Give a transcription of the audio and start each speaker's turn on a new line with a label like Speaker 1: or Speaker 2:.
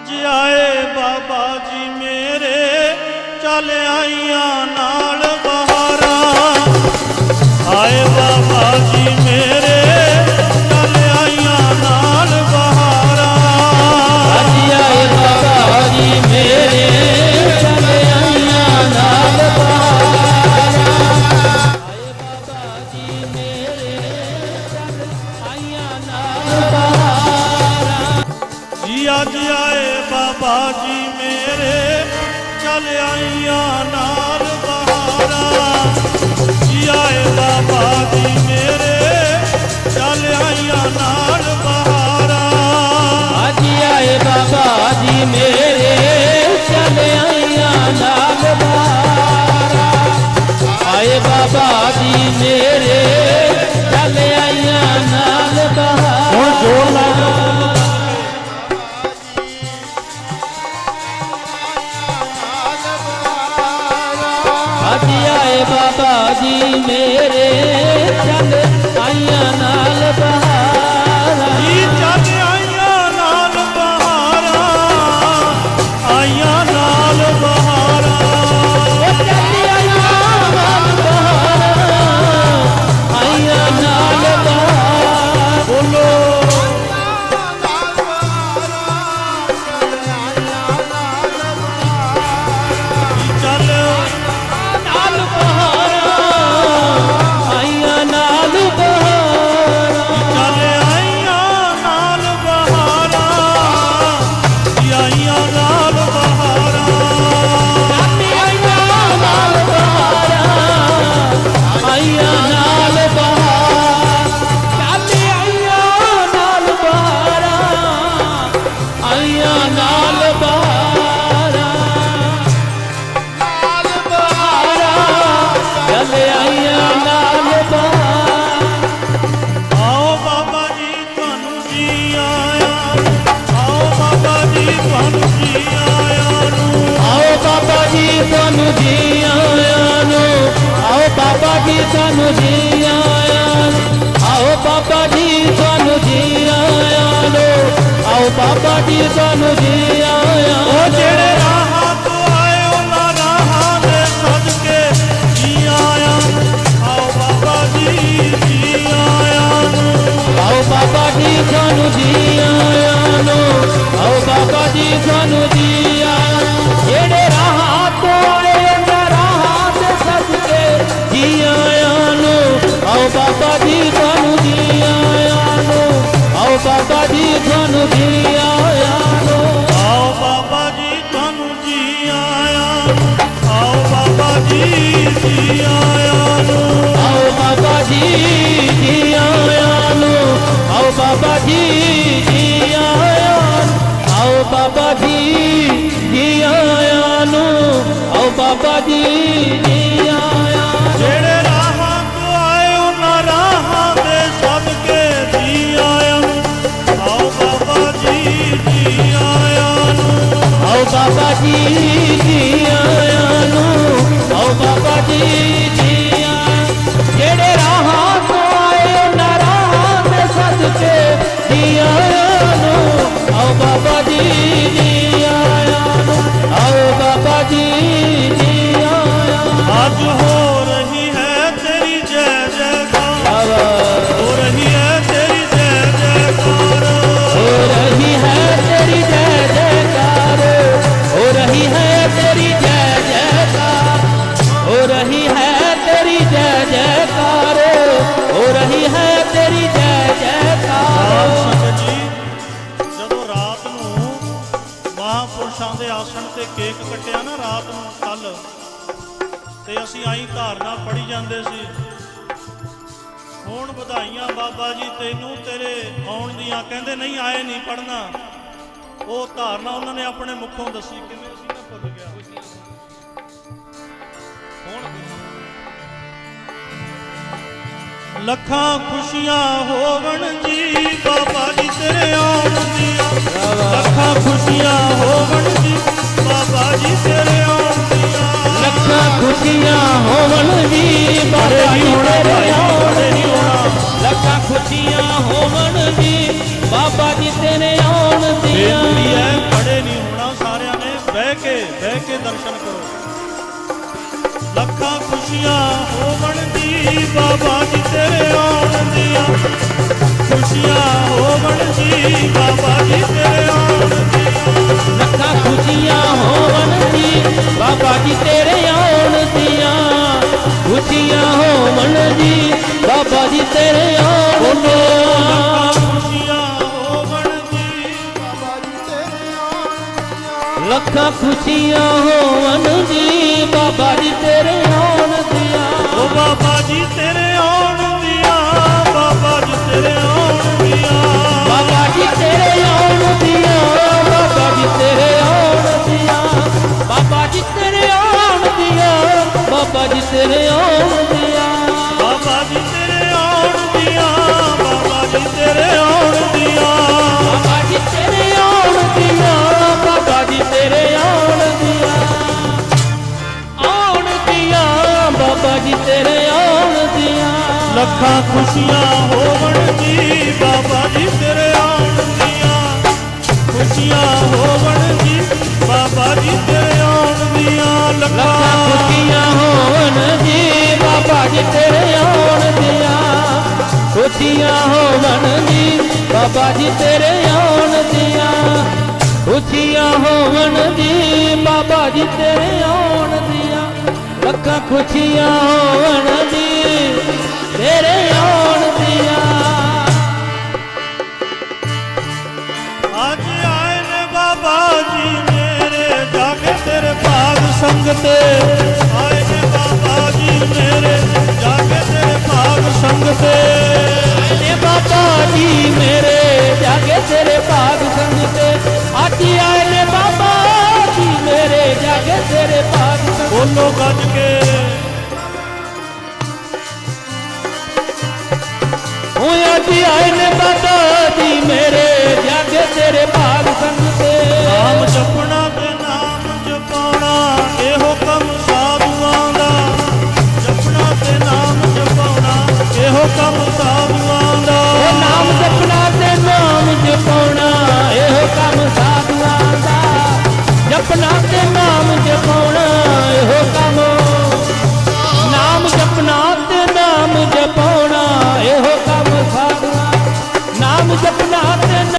Speaker 1: ਅੱਜ ਆਏ ਬਾਬਾ ਜੀ ਮੇਰੇ ਚੱਲ ਆਈਆਂ ਨਾਲ ਬਹਾਰਾਂ। ਆਏ ਬਾਬਾ ਜੀ ਮੇਰੇ
Speaker 2: ਜੀ
Speaker 1: ਅੱਜ ਆਏ ਬਾਬਾ ਜੀ ਮੇਰੇ। ਚੱਲ ਆਈਆਂ ਨਾਲ ਬਹਾਰਾਂ। ਜੀ ਆਏ ਬਾਬਾ ਜੀ ਮੇਰੇ। ਚੱਲ ਆਈਆਂ ਨਾਲ
Speaker 2: ਜੀ
Speaker 1: ਆਇਆਂ ਨੂੰ
Speaker 2: ਆਓ ਬਾਬਾ ਜੀ ਤੁਹਾਨੂੰ ਜੀ ਆਇਆਂ ਨੂੰ ਆਓ ਬਾਬਾ ਜੀ ਤੁਹਾਨੂੰ ਜੀ ਆਇਆਂ ਨੂੰ ਆਓ ਬਾਬਾ ਜੀ ਤੁਹਾਨੂੰ ਜੀ ਆਇਆਂ
Speaker 1: ਉਹ ਜਿਹੜੇ ਰਾਹਾਂ ਤੋਂ ਆਏ ਉਹਨਾਂ ਰਾਹਾਂ ਦੇ ਸਦਕੇ ਜੀ ਆਇਆ ਆਓ ਬਾਬਾ ਜੀ ਜੀ ਆਇਆ
Speaker 2: ਆਓ ਬਾਬਾ ਜੀ ਤੁਹਾਨੂੰ ਜੀ ਆਇਆਂ ਨੂੰ ਆਓ ਬਾਬਾ ਜੀ ਤੁਹਾਨੂੰ ਆਓ ਬਾਬਾ ਜੀ ਤੁਹਾਨੂੰ ਜੀ ਆਇਆਂ ਨੂੰ ਆਓ ਬਾਬਾ ਜੀ ਤੁਹਾਨੂੰ ਜੀ ਆਇਆਂ ਨੂੰ
Speaker 1: ਆਓ ਬਾਬਾ ਜੀ ਤੁਹਾਨੂੰ ਜੀ ਆਇਆ ਆਓ ਬਾਬਾ ਜੀ ਜੀ ਆਇਆ ਨੂੰ
Speaker 2: ਆਓ ਬਾਬਾ ਜੀ ਜੀ ਆਇਆਂ ਨੂੰ ਆਓ ਬਾਬਾ ਜੀ ਜੀ ਆਇਆਂ ਨੂੰ ਆਓ ਬਾਬਾ ਜੀ ਜੀ ਆਇਆਂ ਨੂੰ ਆਓ ਬਾਬਾ ਜੀ ਜੀ ਆਇਆਂ ਨੂੰ।
Speaker 1: ਆਓ ਬਾਬਾ ਜੀ ਜੀ। ਹੋ ਰਹੀ ਹੈ ਤੇਰੀ ਜੈ ਜੈਕਾਰ ਸੰਗਤ ਜੀ ਜਦੋਂ ਰਾਤ ਨੂੰ ਮਹਾਪੁਰਸ਼ਾਂ ਦੇ ਆਸਣ ਤੇ ਕੇਕ ਕੱਟਿਆ ਨਾ ਰਾਤ ਨੂੰ ਕੱਲ ਤੇ ਅਸੀਂ ਆਈ ਧਾਰਨਾ ਪੜੀ ਜਾਂਦੇ ਸੀ ਹੁਣ ਵਧਾਈਆਂ ਬਾਬਾ ਜੀ ਤੈਨੂੰ ਤੇਰੇ ਆਉਣ ਦੀਆਂ ਕਹਿੰਦੇ ਨਹੀਂ ਆਏ ਨਹੀਂ ਪੜਨਾ ਉਹ ਧਾਰਨਾ ਉਹਨਾਂ ਨੇ ਆਪਣੇ ਮੁਖੋਂ ਦੱਸੀ ਕਿਵੇਂ ਸੀ ਨਾ ਭੁੱਲ ਗਿਆ। ਹੁਣ ਲੱਖਾਂ ਖੁਸ਼ੀਆਂ ਹੋਵਣ ਜੀ ਬਾਬਾ ਜੀ ਤੇਰੇ ਆਉਣ ਦੀਆਂ ਲੱਖਾਂ ਖੁਸ਼ੀਆਂ ਹੋਵਣ ਜੀ ਬਾਬਾ ਜੀ ਤੇਰੇ ਆਉਣ ਦੀਆਂ
Speaker 2: ਲੱਖਾਂ ਖੁਸ਼ੀਆਂ ਹੋਵਣ ਜੀ ਬਾਬਾ ਜੀ ਤੇਰੇ ਆਉਣ ਦੀਆਂ ਲੱਖਾਂ ਖੁਸ਼ੀਆਂ ਹੋਵਣ ਜੀ ਬਾਬਾ ਜੀ ਤੇਰੇ ਆਉਣ ਦੀਆਂ
Speaker 1: ਬੇਕੁੜੀ ਐ ਖੜੇ ਨਹੀਂ ਕੇ ਬਹਿ ਕੇ ਦਰਸ਼ਨ ਕਰੋ। ਲੱਖਾਂ ਖੁਸ਼ੀਆਂ ਹੋਵਣ ਦੀ ਬਾਬਾ ਜੀ ਤੇਰੇ ਆਉਣ ਦੀਆਂ ਖੁਸ਼ੀਆਂ ਹੋਵਣ ਦੀ ਬਾਬਾ ਜੀ ਤੇਰੇ ਆਉਣ ਦੀਆਂ।
Speaker 2: ਲੱਖਾਂ ਖੁਸ਼ੀਆਂ ਹੋਵਣ ਬਾਬਾ ਜੀ ਤੇਰੇ ਆਉਣ ਦੀਆਂ। ਖੁਸ਼ੀਆਂ ਹੋਵਣ ਦੀ ਬਾਬਾ ਜੀ ਤੇਰੇ ਆਉਣ ਦੀਆਂ।
Speaker 1: ਖੁਸ਼ੀਆਂ ਹੋਵਣ ਦੀ ਬਾਬਾ ਜੀ ਤੇਰੇ ਆਉਣ ਦੀਆਂ।
Speaker 2: ਲੱਖਾਂ ਖੁਸ਼ੀਆਂ ਹੋਵਣ
Speaker 1: ਲੱਖਾਂ ਖੁਸ਼ੀਆਂ ਹੋਵਣ ਜੀ, ਬਾਬਾ ਜੀ ਤੇਰੇ ਆਉਣ ਦੀਆਂ। ਖੁਸ਼ੀਆਂ ਹੋਵਣ ਜੀ, ਬਾਬਾ ਜੀ ਤੇਰੇ ਆਉਣ ਦੀਆਂ।
Speaker 2: ਲੱਖਾਂ ਖੁਸ਼ੀਆਂ ਹੋਵਣ ਜੀ, ਬਾਬਾ ਜੀ ਤੇਰੇ ਆਉਣ ਦੀਆਂ। ਖੁਸ਼ੀਆਂ ਹੋਵਣ ਜੀ, ਬਾਬਾ ਜੀ ਤੇਰੇ ਆਉਣ ਦੀਆਂ। ਖੁਸ਼ੀਆਂ ਹੋਵਣ ਜੀ, ਬਾਬਾ ਜੀ ਤੇਰੇ ਆਉਣ ਦੀਆਂ। ਲੱਖਾਂ ਖੁਸ਼ੀਆਂ ਹੋਵਣ ਜੀ ਤੇਰੇ ਆਉਣ ਦੀਆਂ।
Speaker 1: ਅੱਜ ਆਏ ਨੇ ਬਾਬਾ ਜੀ ਮੇਰੇ ਜਾ ਕੇ ਤੇਰੇ ਭਾਗ ਸੰਗ ਤੇ ਆਏ ਨੇ ਬਾਬਾ ਜੀ ਮੇਰੇ ਜਾ ਕੇ ਤੇਰੇ ਭਾਗ ਸੰਗ ਤੇ
Speaker 2: ਨੇ ਬਾਬਾ ਜੀ ਮੇਰੇ ਜਾਗੇ ਤੇਰੇ ਭਾਗ ਸੰਗ ਤੇ ਅੱਜ Bye.